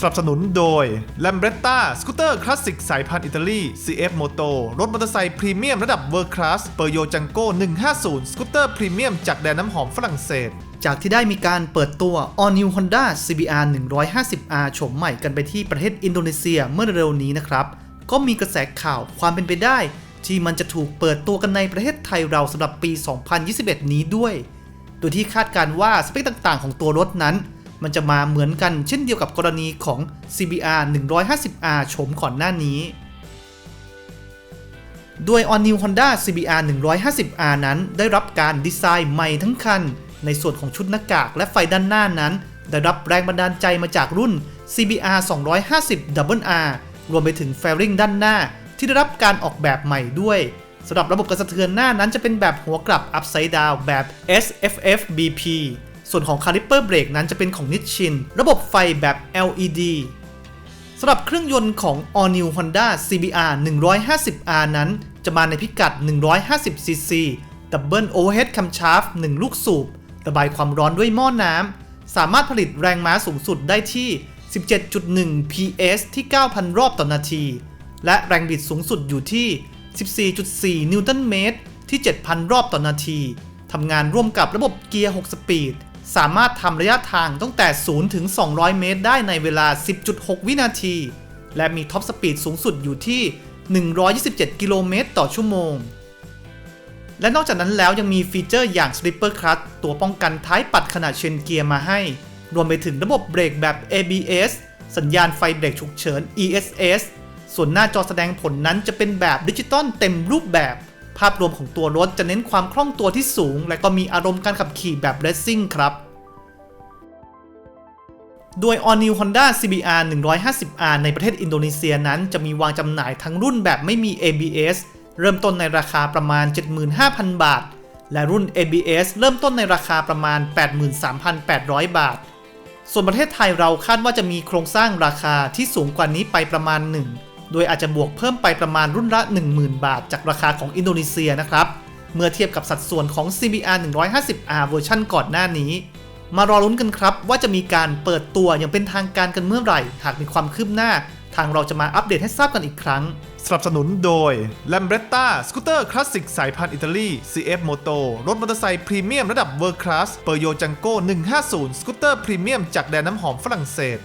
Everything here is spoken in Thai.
สนับสนุนโดย l a m b r e t t a สกูตเตอร์คลาสสิกสายพันธุ์อิตาลี CF Moto รถมอเตอร์ไซค์พรีเมียมระดับเวอร์คลาสเปอร์โยจังโก้150 สกูตเตอร์พรีเมียมจากแดนน้ำหอมฝรั่งเศสจากที่ได้มีการเปิดตัว All New Honda CBR 150R โฉมใหม่กันไปที่ประเทศอินโดนีเซียเมื่อเร็วนี้นะครับ ก็มีกระแสข่าวความเป็นไปได้ ที่มันจะถูกเปิดตัวกันในประเทศไทยเราสำหรับปี 2021 นี้ด้วย โดยที่คาดการว่าสเปคต่างๆ ของตัวรถนั้น มันจะมาเหมือนกันเช่นเดียวกับกรณีของ CBR 150R โฉมก่อนหน้านี้ ด้วย All New Honda CBR 150R นั้นได้รับการดีไซน์ใหม่ทั้งคัน ในส่วนของชุดหน้ากากและไฟด้านหน้านั้น ได้รับแรงบันดาลใจมาจากรุ่น CBR 250 WR รวมไปถึงแฟริงด้านหน้า ที่ได้รับการออกแบบใหม่ด้วยสำหรับระบบกระสะเทือนหน้านั้นจะเป็นแบบหัวกลับ Upside Down แบบ SFF BP ส่วนของคาลิปเปอร์เบรกนั้นจะเป็นของนิชชิน ระบบไฟแบบ LED สำหรับเครื่องยนต์ของ All New Honda CBR 150R นั้น จะมาในพิกัด 150cc Double Overhead Camshaft 1ลูกสูบ ระบายความร้อนด้วยหม้อน้ำ สามารถผลิตแรงม้าสูงสุดได้ที่ 17.1 PS ที่ 9,000 รอบต่อนาที และแรงบิดสูงสุดอยู่ที่ 14.4 นิวตันเมตรที่ 7,000 รอบต่อนาที ทำงานร่วมกับระบบเกียร์ 6 สปีด สามารถทำระยะทางตั้งแต่ 0 ถึง 200 เมตรได้ในเวลา 10.6 วินาที และมีท็อปสปีดสูงสุดอยู่ที่ 127 กิโลเมตรต่อชั่วโมง และนอกจากนั้นแล้วยังมีฟีเจอร์อย่าง Slipper Clutch ตัวป้องกันท้ายปัดขนาดเชนเกียร์มาให้ รวมไปถึงระบบเบรกแบบ ABS สัญญาณไฟเบรกฉุกเฉิน ESS ส่วนหน้าจอแสดงผลนั้นจะเป็นแบบดิจิตอลเต็มรูปแบบ ภาพรวมของตัวรถจะเน้นความคล่องตัวที่สูง และก็มีอารมณ์การขับขี่แบบเรซซิ่งครับ โดย All New Honda CBR 150R ในประเทศอินโดนีเซียนั้นจะมีวางจำหน่ายทั้งรุ่นแบบไม่มี ABS เริ่มต้นในราคาประมาณ 75,000 บาท และรุ่น ABS เริ่มต้นในราคาประมาณ 83,800 บาท ส่วนประเทศไทยเราคาดว่าจะมีโครงสร้างราคาที่สูงกว่านี้ไปประมาณหนึ่ง โดยอาจจะบวกเพิ่มไปประมาณรุ่นละ 10,000 บาท จากราคาของอินโดนีเซียนะครับ เมื่อเทียบกับสัดส่วนของ CBR 150R เวอร์ชันก่อนหน้านี้ มารอลุ้นกันครับ ว่าจะมีการเปิดตัวอย่างเป็นทางการกันเมื่อไหร่ หากมีความคืบหน้า ทางเราจะมาอัปเดตให้ทราบกันอีกครั้ง สนับสนุนโดย l a m b r e t t a สกูตเตอร์คลาสสิกสายพันธุ์อิตาลี CF Moto รถมอเตอร์ไซค์พรีเมียมระดับเวอร์คลาสเปอร์โยจังโก้150 สกูตเตอร์พรีเมียมจากแดนน้ำหอมฝรั่งเศส